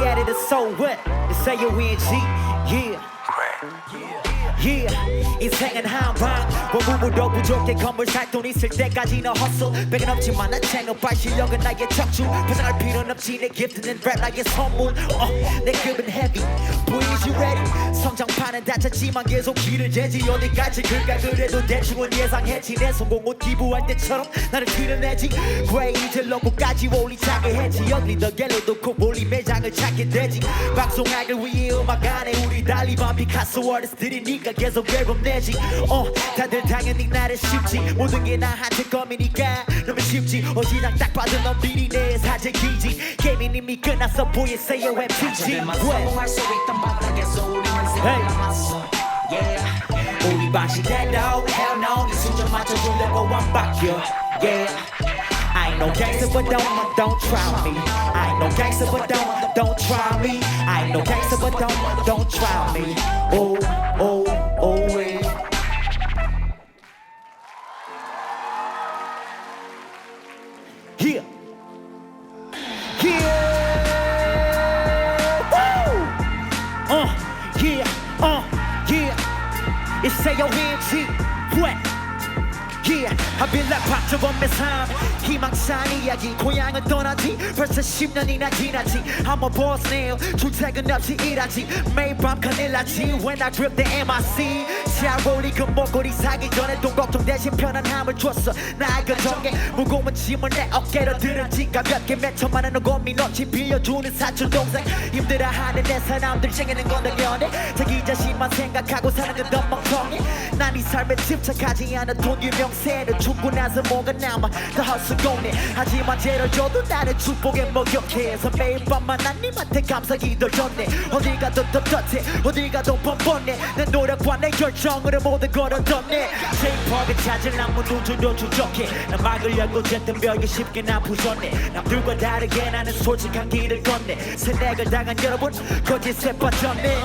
we at it, it's so what? It's A-O-N-G, yeah. Yeah, He's hanging high, rock. 원부부도 부족해. 건물 살 돈 있을 때까지는 헛소 백은 없지만 난 챙어봐 실력은 나의 척추 포장할 필요는 없지. 내 기프트는 랩 나의 선물 어, 내 급은 heavy. you ready? 성장판은 다쳤지만 계속 길을 재지. 어디까지 글까 그래도 대충은 예상했지. 내 성공은 기부할 때처럼 나를 드러내지. 그레이즈 로고까지 올리차게 했지. Ugly the yellow도 꼭 몰리 매장을 찾게 되지. 방송학을 위해 음악 안에 우리 달리 밤 피카소 아티스트들이니까 계속 앨범 내지. 어 다들 당연히 나를 쉽지 모든 게 나한테 검이니까 너무 쉽지 어지장 딱 봐도 넌 비리 내 사재기지 게임은 이미 끝났어 보여 say you MTG 다들만 성공할 수 있던 바닥에서 우리는 Hey. 살아남았어 yeah. 우리 방식대로 hell no 이 수준 맞춰주려고 완박이야 yeah I ain't no gangster but don't don't try me I ain't no gangster but don't don't try me I ain't no gangster but don't don't try me oh oh oh yeah. It's A-O-N-G, what? Yeah, I've been like 박정범의 삶 희망찬 이야기 고향은 떠나지 벌써 10년이나 지나지 I'm a boss now 출퇴근 없이 일하지 매일 밤 카닐라지 When I grip the MIC 샤롤리 그 목걸이 사기 전에 돈 걱정 대신 편안함을 줬어. 나의 정에 무거운 짐을 내 어깨로 들었지 가볍게 맺혀만하는 고민 없이 빌려주는 사촌 동생. 힘들어하는 내 사람들 챙기는 건 당연해 자기 자신만 생각하고 사는 건더 멍청해 난 이 삶에 집착하지 않아. 돈 유명세를 죽고 나서 뭐가 남아. 다 헛수고네 하지만 죄를 줘도 나를 축복에 목욕해서 매일 밤만 하나님한테 감사 기도를 줬네. 어딜 가도 떳떳해. 어딜 가도 뻔뻔해. 내 노력과 내 결정 으로 모든 걸 얻었네 제이퍼를 찾을 아무 눈줄도 추적해 난 막을 열고 쟀던 벽에 쉽게 난 부쉈네. 남들과 다르게 나는 솔직한 길을 걷네. 세뇌를 당한 여러분 거짓에 빠졌네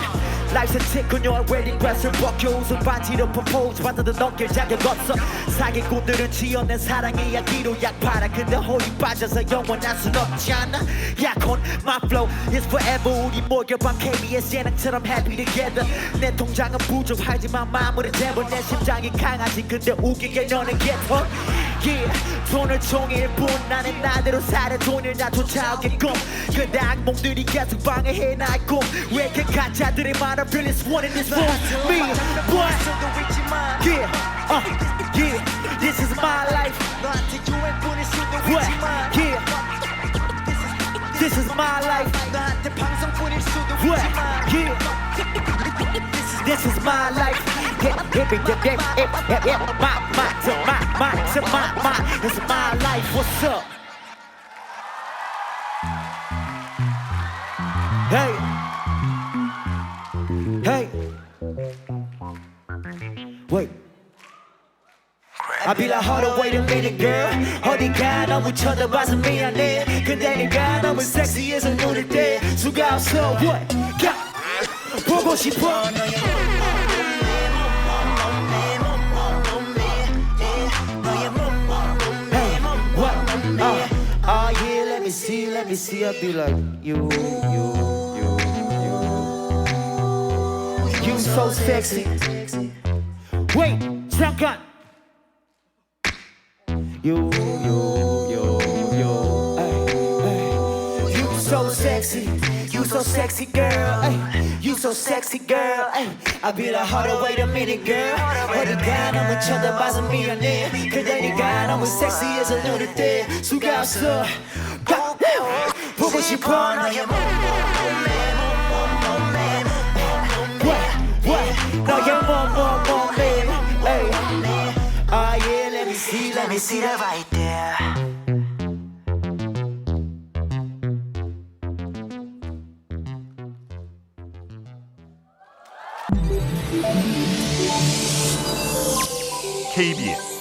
Life's a tick on your wedding dress을 벗겨 웃음 반지로 propose. 받아도 넘길 자격 없어. 사기꾼들은 지어낸 사랑 이야기로 약 팔아. 근데 홀이 빠져서 영원할 순 없지 않아. 약혼 my flow is forever. 우리 모여 밤 KBS 예능처럼 happy together. 내 통장은 부족하지만 마음으로 재본 내 심장이 강하지. 근데 웃기게 너는 개털 yeah. 돈을 종일 뿐 나는 나대로 살아 돈을 다 쫓아오게끔 근데 악몽들이 계속 방해해 나의 꿈왜 이렇게 가짜들이 많아 Really one in this room Me what Yeah uh, Yeah This is my life What Yeah This is my life What Yeah This is my life. Is my life. What's up? Hey. Hey. Wait. I be like, hold on, wait a minute, girl. 어디가 너무 쳐다봐서 미안해. 근데 네가 너무 섹시해서 눈을 떼 수가 없어. What? 가. 보고 싶어. let me see. I'll be like, you, you, you, you. You so sexy. Wait, 잠깐. You, you, you, you. Hey, hey. You so sexy. You so sexy, girl. Ay, you so sexy, girl. Ay, I be like, hold on, wait a minute, girl. 어디가 너무 쳐다봐서 미안해. 그대 네가 너무 섹시해서 눈을 떼 수가 없어. she porn on your mom, What, baby. Hey. Oh yeah, let me see, let me see that right there. KBS